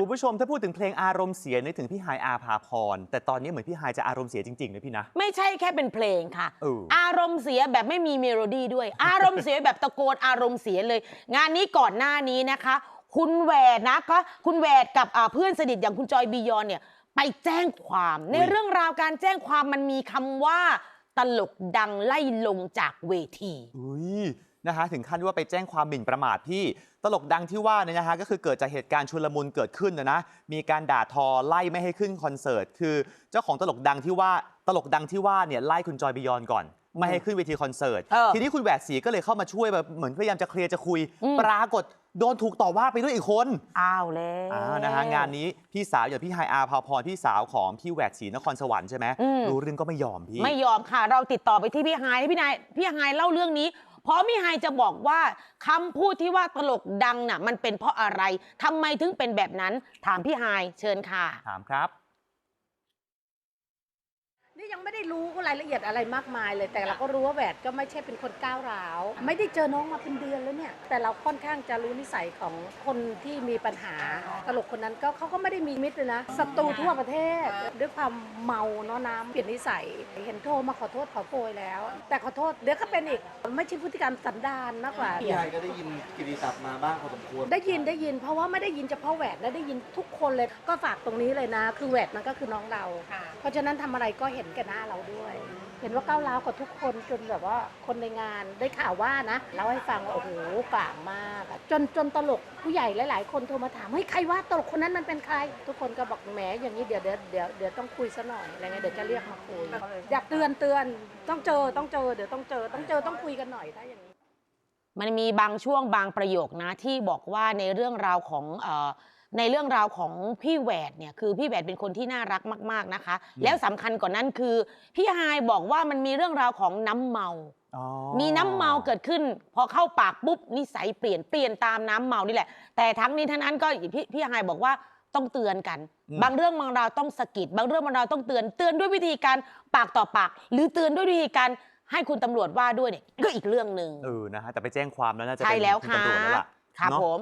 คุณผู้ชมถ้าพูดถึงเพลงอารมณ์เสียนึกถึงพี่ฮายอาภาพร แต่ตอนนี้เหมือนพี่ฮายจะอารมณ์เสียจริงๆนะพี่นะ ไม่ใช่แค่เป็นเพลงค่ะ เอออารมณ์เสียแบบไม่มีเมโลดี้ด้วย อารมณ์เสียแบบตะโกนอารมณ์เสียเลย งานนี้ก่อนหน้านี้นะคะ คุณแหวดนะคะคุณแหวดกับอ่าเพื่อนสนิทอย่างคุณจอยบียอนเนี่ยไปแจ้งความ ในอุ๊ยเรื่องราวการแจ้งความมันมีคำว่าตลกดังไล่ลงจากเวที อุ้ย นะฮะถึงขั้นที่ว่าไปแจ้งความหมิ่นประมาทพี่ ตลกดังที่ว่าเนี่ยนะฮะก็คือเกิดจากเหตุการณ์ชุลมุนเกิดขึ้นนะนะมีการด่าทอไล่ไม่ให้ขึ้นคอนเสิร์ตคือเจ้าของตลกดังที่ว่าตลกดังที่ว่าเนี่ยไล่คุณจอยบิยอนก่อน ไม่ให้ขึ้นเวทีคอนเสิร์ตเออ ทีนี้คุณแหวดสีก็เลยเข้ามาช่วยแบบเหมือนพยายามจะเคลียร์จะคุย อืม ปรากฏโดนถูกต่อว่าไปด้วยอีกคน อ้าวแล้ว อ่านะฮะงานนี้พี่สาวอย่างพี่ไฮายอาภาพรพี่สาวของพี่แหวดศรีนครสวรรค์ใช่ไหมอืม รู้เรื่องก็ไม่ยอมพี่ ไม่ยอมค่ะ เราติดต่อไปที่พี่ไฮายให้พี่นายพี่ไฮายเล่าเรื่องนี้ เพราะมิไฮจะบอกว่าคำพูดที่ว่าตลกดังน่ะมันเป็นเพราะอะไรทำไมถึงเป็นแบบนั้น ถามพี่ไฮเชิญค่ะ ถามครับ ไม่ได้รู้รายละเอียดอะไรมากมายเลย แต่เราก็รู้ว่าแหวดก็ไม่ใช่เป็นคนก้าวร้าว ไม่ได้เจอน้องมาเป็นเดือนแล้วเนี่ย แต่เราค่อนข้างจะรู้นิสัยของคนที่มีปัญหาตลกคนนั้นก็เขาก็ไม่ได้มีมิตรเลยนะศัตรูทั่วประเทศด้วยความเมาเนาะน้ำเปลี่ยนนิสัย เห็นโทรมาขอโทษขอโพยแล้ว แต่ขอโทษเดี๋ยวก็เป็นอีกไม่ใช่พฤติกรรมสันดานมากกว่า พี่ไฮก็ได้ยินกิติศัพท์มาบ้างพอสมควร ได้ยินได้ยินเพราะว่าไม่ได้ยินเฉพาะแหวนนะได้ยินทุกคนเลยก็ฝากตรงนี้เลยนะ คือแหวนมันก็คือน้องเรา เพราะฉะนั้นทำอะไรก็เห็นแก่หน้าเราด้วย เห็นว่าก้าวร้าวกับทุกคนจนแบบว่าคนในงานได้ข่าวว่านะเล่าให้ฟังว่าโอ้โหกลางมากอะจนจนตลกผู้ใหญ่หลาย ๆ คนโทรมาถามเฮ้ยใครว่าตลกคนนั้นมันเป็นใคร ทุกคนก็บอกแหมอย่างนี้เดี๋ยวเดี๋ยวเดี๋ยวเดี๋ยวต้องคุยซะหน่อยอะไรเงี้ยเดี๋ยวจะเรียกมาคุยอยากเตือนเตือนต้องเจอต้องเจอเดี๋ยวต้องเจอต้องเจอต้องคุยกันหน่อยถ้าอย่างนี้ มันมีบางช่วงบางประโยคนะที่บอกว่าในเรื่องราวของเอ่อ ในเรื่องราวของพี่แหวดเนี่ยคือพี่แหวดเป็นคนที่น่ารักมาก ๆนะคะอืมแล้วสำคัญกว่านั้นคือ พี่ฮายบอกว่ามันมีเรื่องราวของน้ำเมา อ๋อมีน้ำเมาเกิดขึ้น พอเข้าปากปุ๊บนิสัยเปลี่ยนเปลี่ยนตามน้ำเมานี่แหละ แต่ทั้งนี้ทั้งนั้นก็พี่พี่ฮายบอกว่าต้องเตือนกัน บางเรื่องบางราวต้องสะกิดบางเรื่องบางราวต้องเตือนเตือนด้วยวิธีการปากต่อปาก หรือเตือนด้วยวิธีการให้คุณตำรวจว่าด้วยเนี่ยก็อีกเรื่องหนึ่งเออนะฮะแต่ไปแจ้งความแล้วน่าจะใช่เป็นแล้วคุณค่ะตำรวจแล้วล่ะครับเนอะผม